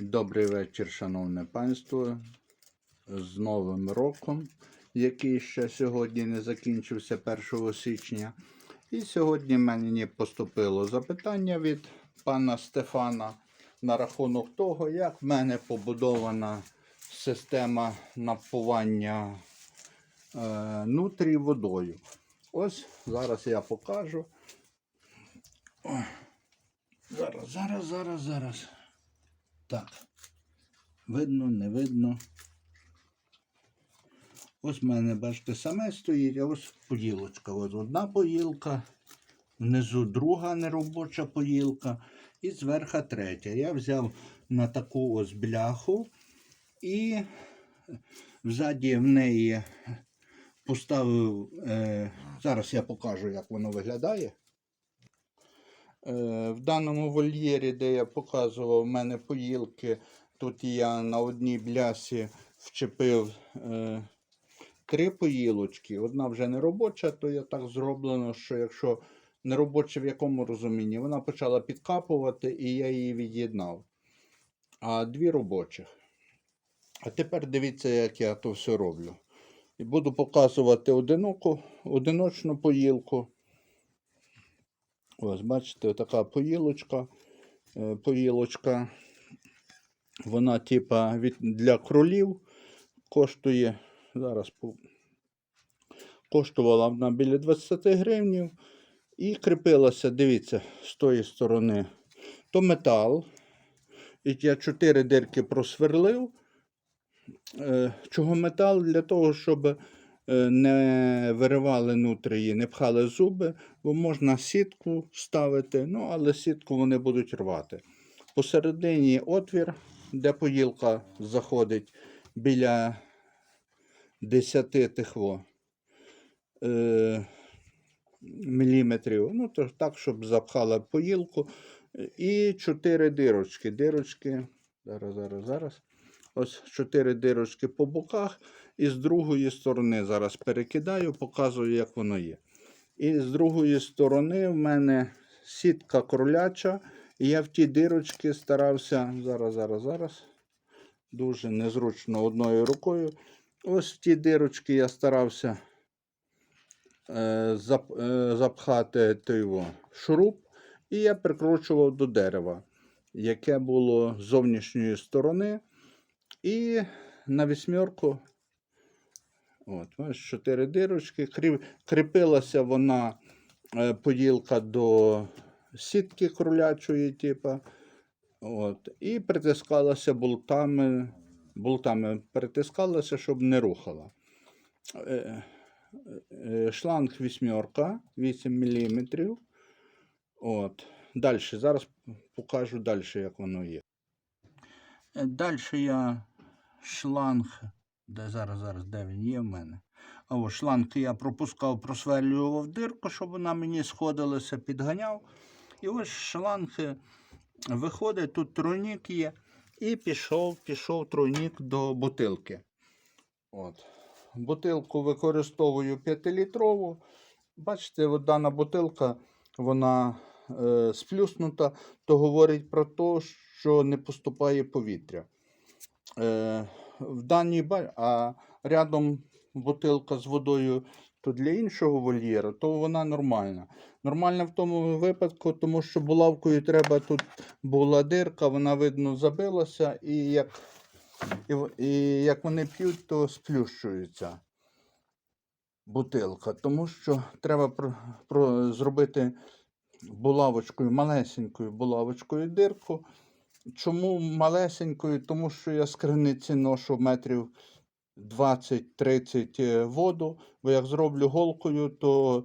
Добрий вечір, шановне панство. З Новим роком, який ще сьогодні не закінчився 1 січня. І сьогодні мені поступило запитання від пана Стефана на рахунок того, як в мене побудована система напування е, водою. Ось зараз я покажу. Зараз, зараз, зараз, зараз. Так. Видно, не видно. Ось в мене, бачите, саме стоїть, а ось поїлочка. Ось одна поїлка, внизу друга неробоча поїлка і зверху третя. Я взяв на таку ось бляху і взаді в неї поставив. Е, зараз я покажу, як воно виглядає. Е, В даному вольєрі, де я показував, в мене поїлки. Тут я на одній блясі вчепив е, три поїлочки. Одна вже не робоча, то я так зроблено, що якщо не робоча в якому розумінні, вона почала підкапувати і я її від'єднав. А дві робочих. А тепер дивіться, як я то все роблю. І буду показувати одиноку, одиночну поїлку. Ось, бачите, така поїлочка. Е, Поїлочка. Вона, типа, для кролів коштує. Зараз коштувала вона біля 20 гривнів. І кріпилася, дивіться, з тої сторони. То метал. І я чотири дирки просверлив. Е, Чого метал? Для того, щоб не виривали нутрії, не пхали зуби, бо можна сітку ставити, ну, але сітку вони будуть рвати. Посередині отвір, де поїлка заходить біля 10 тихво е, міліметрів. Ну, то так, щоб запхала поїлку. І 4 дирочки. Дирочки. Зараз, зараз, зараз. Ось 4 дирочки по боках. І з другої сторони зараз перекидаю, показую, як воно є. І з другої сторони в мене сітка кроляча. І я в ті дирочки старався. Зараз, зараз, зараз. Дуже незручно одною рукою. Ось в ті дирочки я старався е, зап, е, запхати той шуруп. І я прикручував до дерева, яке було з зовнішньої сторони. І на вісьмерку, от, чотири дирочки. Кріпилася вона е, поділка до сітки кролячої, типа. От, і притискалася болтами, болтами притискалася, щоб не рухала. Е, е, Шланг вісьмерка, 8 мм. От. Далі, зараз покажу далі, як воно є. Далі я шланг, де зараз, зараз, де він є в мене. А ось шланг я пропускав, просверлював дирку, щоб вона мені сходилася, підганяв. І ось шланг е, виходить, тут тройник є. І пішов, пішов тройник до бутилки. От. Бутилку використовую 5-літрову. Бачите, от дана бутилка, вона е, сплюснута, то говорить про те, що не поступає повітря. Е, в даній ба- а рядом бутилка з водою то для іншого вольєру, то вона нормальна. Нормальна в тому випадку, тому що булавкою треба тут була дирка, вона видно забилася, і як, і, і як вони п'ють, то сплющується бутилка. Тому що треба про, про, зробити булавочкою, малесенькою булавочкою дирку. Чому малесенькою? Тому що я з криниці ношу метрів 20-30 е, воду, бо як зроблю голкою, то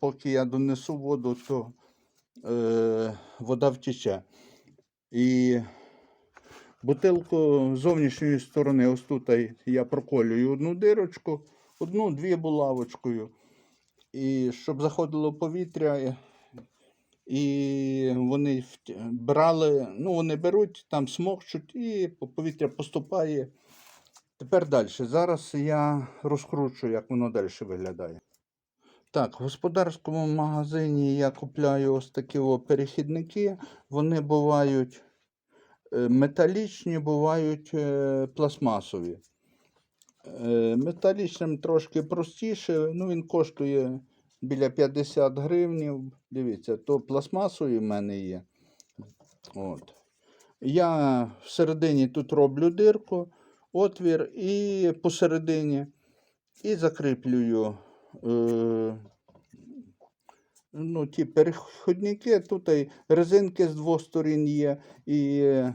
поки я донесу воду, то е, вода втіче. І бутилку з зовнішньої сторони, ось тут я проколюю одну дирочку, одну-дві булавочкою. І щоб заходило повітря, і- вони брали, ну вони беруть, там смокчуть, і по- повітря поступає. Тепер далі. Зараз я розкручу, як воно далі виглядає. Так, в господарському магазині я купляю ось такі о перехідники. Вони бувають Е, Металічні бувають е, пластмасові. Е, Металічним трошки простіше, ну він коштує біля 50 гривнів. Дивіться, то пластмасові в мене є. От. Я всередині тут роблю дирку, отвір і посередині, і закріплюю е, ну, ті переходники. Тут і резинки з двох сторін є, і е,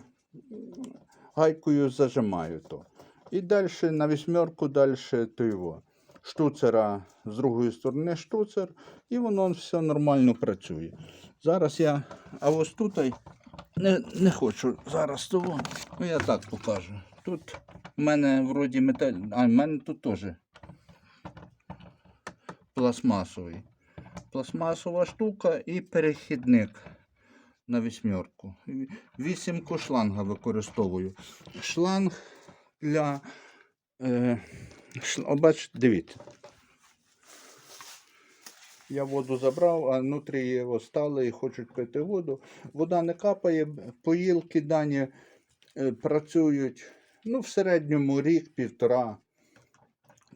гайкою зажимаю то. І далі на вісьмерку далі то його. Штуцера з другої сторони штуцер, і воно все нормально працює. Зараз я, а ось тут не, не хочу зараз того. Ну я так покажу. Тут в мене вроді металь. А в мене тут теж пластмасовий. Пластмасова штука і перехідник на вісьмерку. Вісімку шланга використовую. Шланг для. Е, бачите, дивіться. Я воду забрав, а внутрі його стали і хочуть пити воду. Вода не капає, поїлки дані е, працюють ну, в середньому рік-півтора.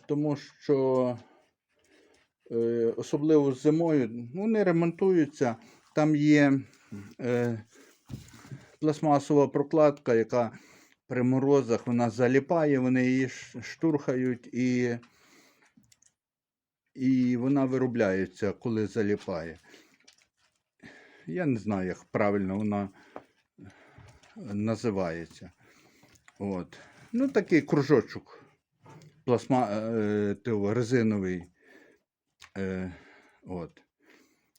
Тому що е, особливо зимою вони ремонтуються. Там є е, пластмасова прокладка, яка при морозах вона заліпає, вони її штурхають і, і вона виробляється, коли заліпає. Я не знаю, як правильно вона називається. От. Ну, такий кружочок пластма, е, резиновий. Е, от.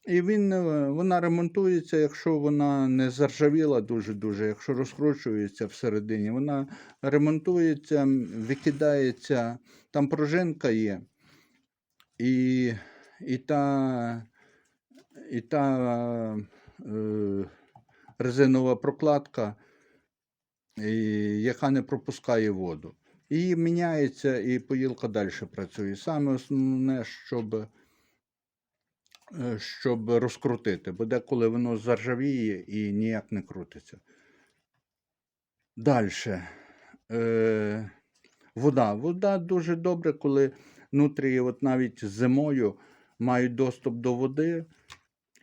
І він, е, вона ремонтується, якщо вона не заржавіла дуже-дуже, якщо розкручується всередині, вона ремонтується, викидається, там пружинка є. І, і та, і та е, резинова прокладка, і, яка не пропускає воду. І міняється, і поїлка далі працює. Саме основне, щоб е, щоб розкрутити, бо деколи воно заржавіє і ніяк не крутиться. Далі. Е, вода. Вода дуже добре, коли нутрії, от навіть зимою, мають доступ до води.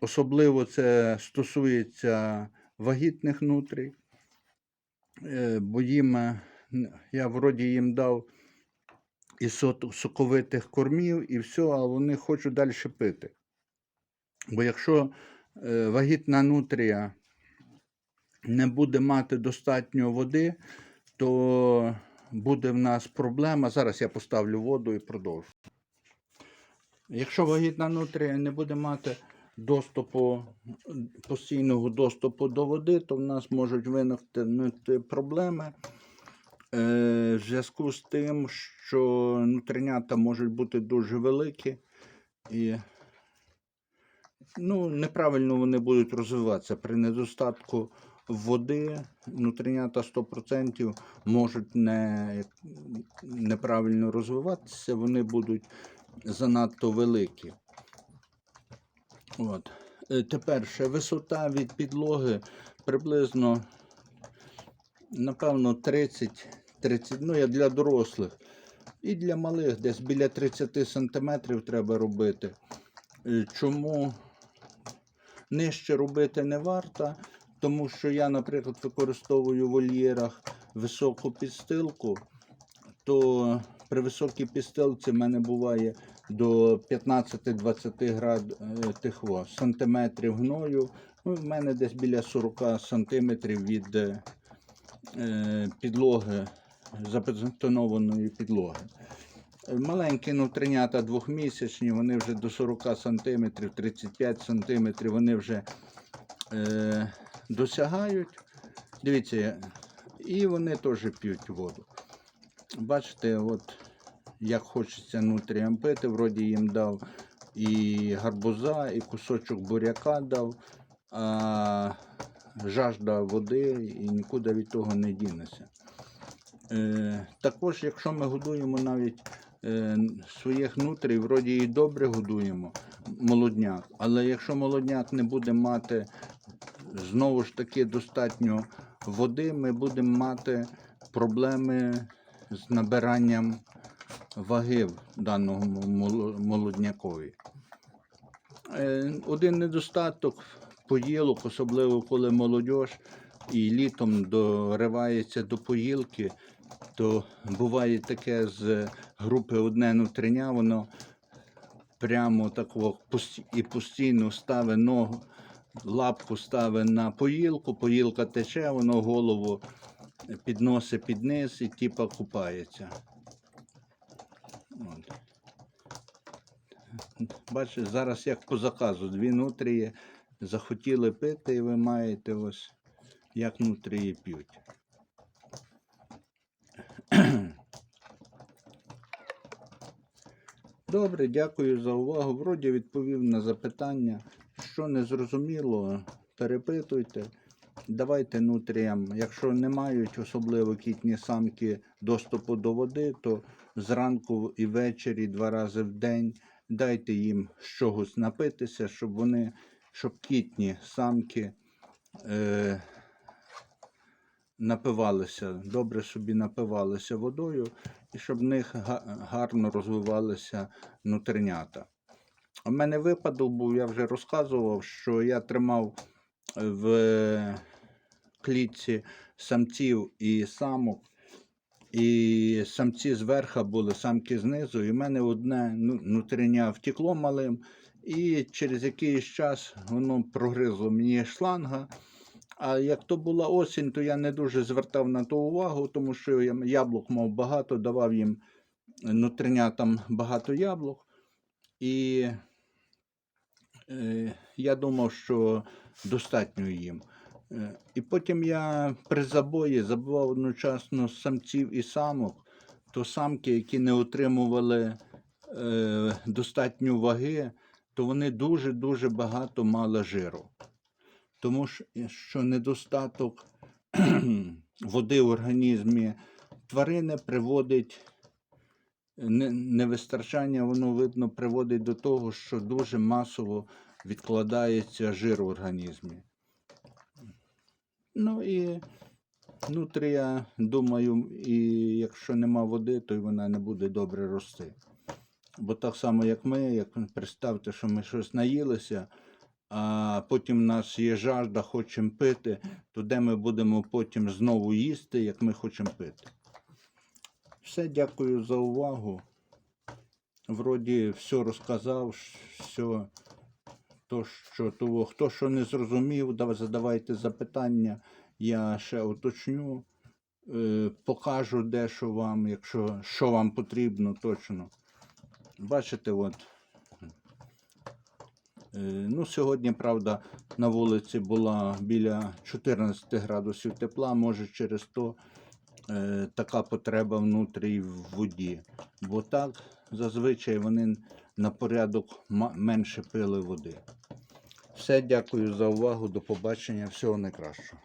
Особливо це стосується вагітних нутрій. Е, бо їм, е, я вроді їм дав і соковитих кормів, і все, а вони хочуть далі пити. Бо якщо е, вагітна нутрія не буде мати достатньо води, то буде в нас проблема. Зараз я поставлю воду і продовжу. Якщо вагітна нутрія не буде мати доступу, постійного доступу до води, то в нас можуть виникнути проблеми. Е, в зв'язку з тим, що нутринята можуть бути дуже великі і ну, неправильно вони будуть розвиватися. При недостатку води нутринята 100% можуть не, неправильно розвиватися, вони будуть занадто великі. От. Е, Тепер ще висота від підлоги приблизно, напевно, 30, 30, ну я для дорослих. І для малих десь біля 30 сантиметрів треба робити. Е, Чому нижче робити не варто? Тому що я, наприклад, використовую в вольєрах високу підстилку, то при високій підстилці в мене буває до 15-20 град е, тих сантиметрів гною. Ну, в мене десь біля 40 сантиметрів від е, е, підлоги, забетонованої підлоги. Маленькі нутринята двохмісячні, вони вже до 40 см, 35 см, вони вже е, досягають. Дивіться, і вони теж п'ють воду. Бачите, от як хочеться нутріям пити, вроді їм дав і гарбуза, і кусочок буряка дав, а жажда води і нікуди від того не дінеться. Е, також, якщо ми годуємо навіть своїх нутрій, вроді і добре годуємо молодняк, але якщо молодняк не буде мати знову ж таки достатньо води, ми будемо мати проблеми з набиранням ваги в даному молоднякові. Е, Один недостаток поїлок, особливо коли молодь і літом доривається до поїлки, то буває таке з групи одне нутриня, воно прямо такого і постійно ставить ногу, лапку ставить на поїлку, поїлка тече, воно голову підносить під низ і типа купається. От. Бачите, зараз як по заказу, дві нутрії захотіли пити, і ви маєте ось як нутрії п'ють. Добре, дякую за увагу. Вроді відповів на запитання. Що не зрозуміло, перепитуйте. Давайте нутріям. Якщо не мають особливо кітні самки доступу до води, то зранку і ввечері два рази в день дайте їм чогось напитися, щоб вони, щоб кітні самки е, напивалися, добре собі напивалися водою, щоб в них гарно розвивалися нутринята. У мене випадок був, я вже розказував, що я тримав в клітці самців і самок. І самці зверху були, самки знизу, і в мене одне ну, втекло малим, і через якийсь час воно прогризло мені шланга. А як то була осінь, то я не дуже звертав на то увагу, тому що я яблук мав багато, давав їм нутринятам багато яблук. І е, я думав, що достатньо їм. Е, І потім я при забої забивав одночасно самців і самок, то самки, які не отримували е, достатньо ваги, то вони дуже-дуже багато мали жиру. Тому що- недостаток води в організмі тварини приводить невистачання, воно видно приводить до того, що дуже масово відкладається жир в організмі. Ну і нутрія, думаю, і якщо нема води, то й вона не буде добре рости. Бо так само, як ми, як представте, що ми щось наїлися, а потім в нас є жажда, хочемо пити, то де ми будемо потім знову їсти, як ми хочемо пити. Все, дякую за увагу. Вроді все розказав, все. То, що, того, хто що не зрозумів, задавайте запитання, я ще уточню, е, покажу дещо вам, якщо що вам потрібно точно. Бачите, от. Е, ну, сьогодні, правда, на вулиці була біля 14 градусів тепла, може через то е, така потреба внутрі в воді. Бо так зазвичай вони на порядок менше пили води. Все, дякую за увагу. До побачення. Всього найкращого.